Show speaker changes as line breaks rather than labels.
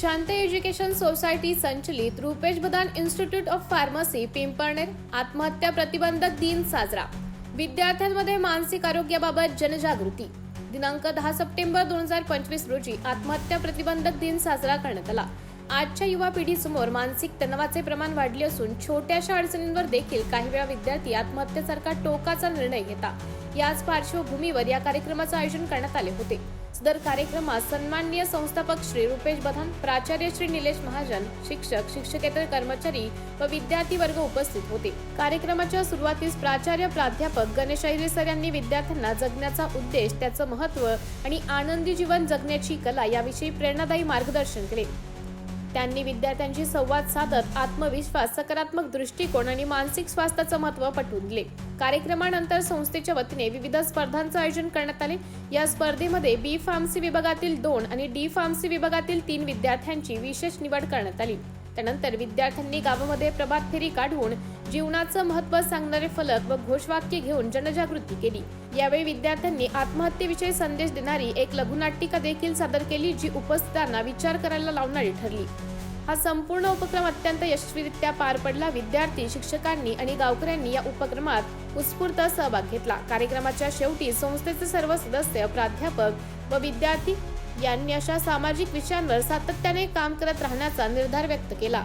शांत education society संचलित रुपेश बदान इन्स्टिट्यूट ऑफ फार्मसी पिंपळनेर. आत्महत्या प्रतिबंधक दिन साजरा. विद्यार्थ्यांमध्ये मानसिक आरोग्याबाबत जनजागृती. दिनांक दहा सप्टेंबर दोन हजार पंचवीस रोजी आत्महत्या प्रतिबंधक दिन साजरा करण्यात आला. आजच्या युवा पिढीसमोर मानसिक तणावाचे प्रमाण वाढले असून छोट्याशा अडचणींवर देखील काही वेळा विद्यार्थी आत्महत्येसारखा टोकाचा निर्णय घेता याच पार्श्वभूमीवर या कार्यक्रमाचं आयोजन करण्यात आले होते. दर कार्यक्रमात सन्माननीय संस्थापक श्री रुपेश बधान प्राचार्य श्री निलेश महाजन शिक्षक शिक्षकेतर कर्मचारी व विद्यार्थी वर्ग उपस्थित होते. कार्यक्रमाच्या सुरुवातीस प्राचार्य प्राध्यापक गणेश अहिरे सर यांनी विद्यार्थ्यांना जगण्याचा उद्देश त्याचं महत्त्व आणि आनंदी जीवन जगण्याची कला याविषयी प्रेरणादायी मार्गदर्शन केले. त्यांनी विद्यार्थ्यांशी संवाद साधत आत्मविश्वास सकारात्मक दृष्टिकोन आणि मानसिक स्वास्थ्याचं महत्त्व पटवून दिले. कार्यक्रमानंतर संस्थेच्या वतीने विविध स्पर्धांचं आयोजन करण्यात आले. या स्पर्धेमध्ये बी फार्मसी विभागातील दोन आणि डी फार्मसी विभागातील तीन विद्यार्थ्यांची विशेष निवड करण्यात आली. त्यानंतर विद्यार्थ्यांनी गावामध्ये प्रभात फेरी काढून जीवनाचं महत्त्व सांगणारे फलक व घोषवाक्य घेऊन जनजागृती केली. यावेळी विद्यार्थ्यांनी आत्महत्येविषयी संदेश देणारी एक लघुनाटिका देखील सादर केली जी उपस्थितांना विचार करायला लावणारी ठरली. हा संपूर्ण उपक्रम अत्यंत यशस्वीरित्या पार पडला. विद्यार्थी शिक्षकांनी आणि गावकऱ्यांनी या उपक्रमात उत्स्फूर्त सहभाग घेतला. कार्यक्रमाच्या शेवटी संस्थेचे सर्व सदस्य प्राध्यापक व विद्यार्थी यांनी अशा सामाजिक विषयांवर सातत्याने काम करत राहण्याचा निर्धार व्यक्त केला.